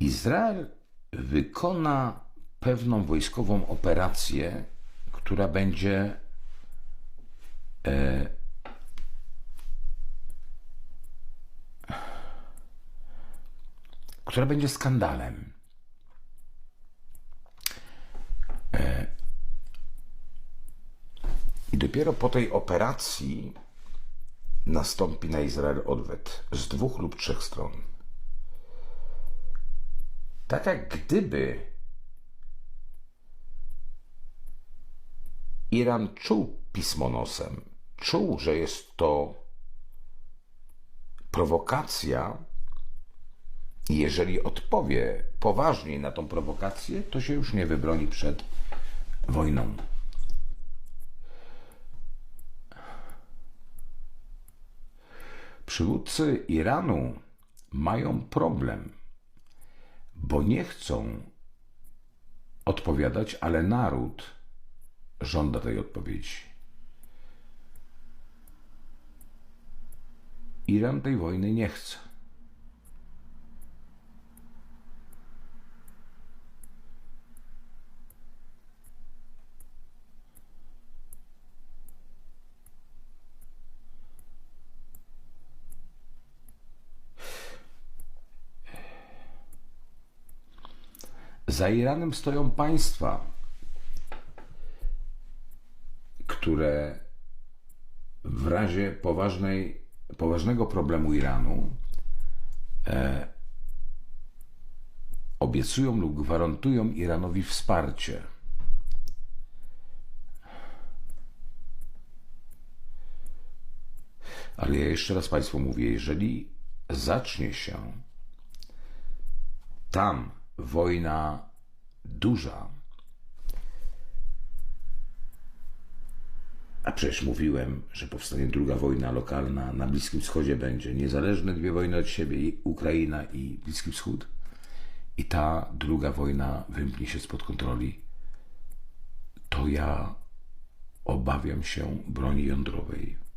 Izrael wykona pewną wojskową operację, która będzie e, która będzie skandalem. E, I dopiero po tej operacji nastąpi na Izrael odwet z dwóch lub trzech stron. Tak jak gdyby Iran czuł pismo nosem, czuł, że jest to prowokacja, jeżeli odpowie poważniej na tą prowokację, to się już nie wybroni przed wojną. Przywódcy Iranu mają problem, bo nie chcą odpowiadać, ale naród żąda tej odpowiedzi. Iran tej wojny nie chce. Za Iranem stoją państwa, które w razie poważnej, poważnego problemu Iranu e, obiecują lub gwarantują Iranowi wsparcie. Ale ja jeszcze raz Państwu mówię, jeżeli zacznie się tam wojna duża, a przecież mówiłem, że powstanie druga wojna lokalna na Bliskim Wschodzie. Będzie, niezależne dwie wojny od siebie, Ukraina i Bliski Wschód, i ta druga wojna wymknie się spod kontroli, to ja obawiam się broni jądrowej.